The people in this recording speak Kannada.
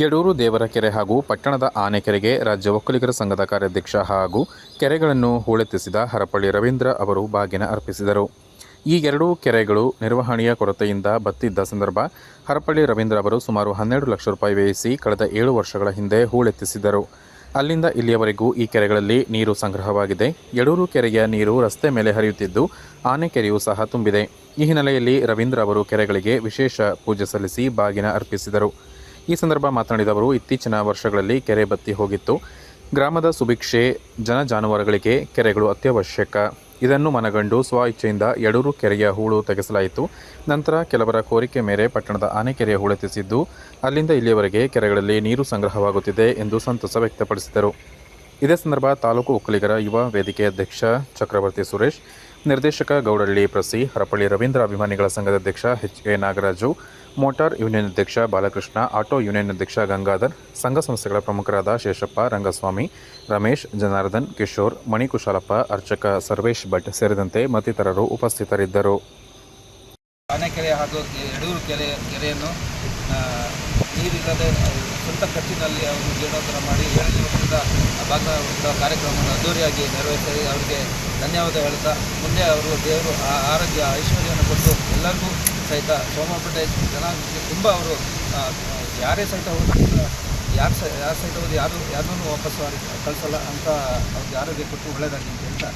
ಯಡೂರು ದೇವರ ಕೆರೆ ಹಾಗೂ ಪಟ್ಟಣದ ಆನೆಕೆರೆಗೆ ರಾಜ್ಯ ಒಕ್ಕಲಿಗರ ಸಂಘದ ಕಾರ್ಯಾಧ್ಯಕ್ಷ ಹಾಗೂ ಕೆರೆಗಳನ್ನು ಹೂಳೆತ್ತಿಸಿದ ಹರಪಳ್ಳಿ ರವೀಂದ್ರ ಅವರು ಬಾಗಿನ ಅರ್ಪಿಸಿದರು. ಈ ಎರಡೂ ಕೆರೆಗಳು ನಿರ್ವಹಣೆಯ ಕೊರತೆಯಿಂದ ಬತ್ತಿದ್ದ ಸಂದರ್ಭ ಹರಪಳ್ಳಿ ರವೀಂದ್ರ ಅವರು ಸುಮಾರು ಹನ್ನೆರಡು ಲಕ್ಷ ರೂಪಾಯಿ ವ್ಯಯಿಸಿ ಕಳೆದ ಏಳು ವರ್ಷಗಳ ಹಿಂದೆ ಹೂಳೆತ್ತಿಸಿದರು. ಅಲ್ಲಿಂದ ಇಲ್ಲಿಯವರೆಗೂ ಈ ಕೆರೆಗಳಲ್ಲಿ ನೀರು ಸಂಗ್ರಹವಾಗಿದೆ. ಯಡೂರು ಕೆರೆಯ ನೀರು ರಸ್ತೆ ಮೇಲೆ ಹರಿಯುತ್ತಿದ್ದು ಆನೆ ಕೆರೆಯೂ ಸಹ ತುಂಬಿದೆ. ಈ ಹಿನ್ನೆಲೆಯಲ್ಲಿ ರವೀಂದ್ರ ಅವರು ಕೆರೆಗಳಿಗೆ ವಿಶೇಷ ಪೂಜೆ ಸಲ್ಲಿಸಿ ಬಾಗಿನ ಅರ್ಪಿಸಿದರು. ಈ ಸಂದರ್ಭ ಮಾತನಾಡಿದ ಅವರು, ಇತ್ತೀಚಿನ ವರ್ಷಗಳಲ್ಲಿ ಕೆರೆ ಬತ್ತಿ ಹೋಗಿತ್ತು. ಗ್ರಾಮದ ಸುಭಿಕ್ಷೆ, ಜನ ಜಾನುವಾರುಗಳಿಗೆ ಕೆರೆಗಳು ಅತ್ಯವಶ್ಯಕ. ಇದನ್ನು ಮನಗಂಡು ಸ್ವ ಇಚ್ಛೆಯಿಂದ ಎಡೂರು ಕೆರೆಯ ಹೂಳು ತೆಗೆಸಲಾಯಿತು. ನಂತರ ಕೆಲವರ ಕೋರಿಕೆ ಮೇರೆ ಪಟ್ಟಣದ ಆನೆಕೆರೆಯ ಹೂಳೆತ್ತಿಸಿದ್ದು ಅಲ್ಲಿಂದ ಇಲ್ಲಿಯವರೆಗೆ ಕೆರೆಗಳಲ್ಲಿ ನೀರು ಸಂಗ್ರಹವಾಗುತ್ತಿದೆ ಎಂದು ಸಂತಸ ವ್ಯಕ್ತಪಡಿಸಿದರು. ಇದೇ ಸಂದರ್ಭ ತಾಲೂಕು ಒಕ್ಕಲಿಗರ ಯುವ ವೇದಿಕೆ ಅಧ್ಯಕ್ಷ ಚಕ್ರವರ್ತಿ ಸುರೇಶ್ ನಿರ್ದೇಶಕ ಗೌಡಳ್ಳಿ ಪ್ರಸಿ, ಹರಪಳ್ಳಿ ರವೀಂದ್ರ ಅಭಿಮಾನಿಗಳ ಸಂಘದ ಅಧ್ಯಕ್ಷ H A Nagaraju, motor union ಅಧ್ಯಕ್ಷ ಬಾಲಕೃಷ್ಣ, ಆಟೋ ಯೂನಿಯನ್ ಅಧ್ಯಕ್ಷ ಗಂಗಾಧರ್, ಸಂಘ ಸಂಸ್ಥೆಗಳ ಪ್ರಮುಖರಾದ ಶೇಷಪ್ಪ, ರಂಗಸ್ವಾಮಿ, ರಮೇಶ್, ಜನಾರ್ದನ್, ಕಿಶೋರ್, ಮಣಿಕುಶಾಲಪ್ಪ, ಅರ್ಚಕ ಸರ್ವೇಶ್ ಭಟ್ ಸೇರಿದಂತೆ ಮತ್ತಿತರರು ಉಪಸ್ಥಿತರಿದ್ದರು. ಆನೆಕೆರೆ ಹಾಗೂ ಯಡೂರು ಕೆರೆ ಕೆರೆಯನ್ನು ನೀರಿಲ್ಲದೆ ಸ್ವಂತ ಖರ್ಚಿನಲ್ಲಿ ಅವರು ಜೀರ್ಣೋದ್ಧಾರ ಮಾಡಿ ಏಳನೇ ವರ್ಷದ ಭಾಗವಹಿಸಿದ ಕಾರ್ಯಕ್ರಮವನ್ನು ಅದ್ದೂರಿಯಾಗಿ ನೆರವೇರಿಸಿ ಅವರಿಗೆ ಧನ್ಯವಾದ ಹೇಳ್ತಾ, ಮುಂದೆ ಅವರು ದೇವರು ಆರೋಗ್ಯ, ಐಶ್ವರ್ಯವನ್ನು ಕೊಟ್ಟು ಎಲ್ಲರಿಗೂ ಸಹಿತ ಸೋಮಪೇಟೆ ಜನಕ್ಕೆ ತುಂಬ ಅವರು ಯಾರೇ ಸಹಿತ ಹೋದ್ರು ಯಾರು ಸಹ ಯಾರು ಸಹಿತ ಅವರು ಯಾರು, ಯಾರನ್ನೂ ವಾಪಸ್ಸು ಕಳಿಸಲ್ಲ ಅಂತ ಅವ್ರಿಗೆ ಆರೋಗ್ಯ ಕೊಟ್ಟು ಒಳ್ಳೆಯದಾಗಿ ಅಂತ ಹೇಳ್ತಾ